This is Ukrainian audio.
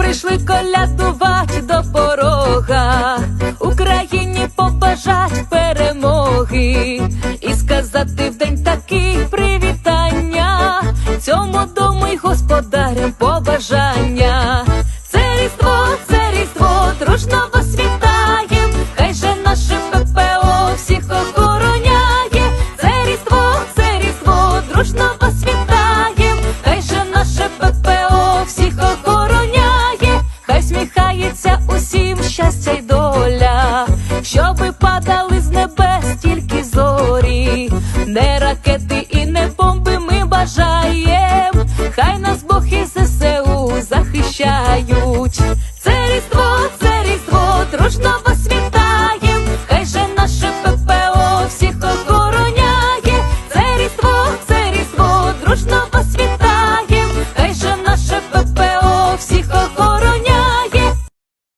прийшли колядувати до порога, Україні побажать перемоги і сказати в день такий привітання, цьому дому й господарям побажання. Це різдво, це різдво, дружно вас вітаєм, хай же наше ППО всіх охороняє. Це різдво, це різдво, дружно вас усміхається усім щастя й доля, щоби падали з небес тільки зорі, не ракети і не бомби ми бажаєм, хай нас Бог і ЗСУ захищають. Це різдво, це різдво, дружно вас вітаєм, хай же наше ППО всіх охороняє, це різдво, це різдво, дружно вас вітаєм, хай же наше ППО.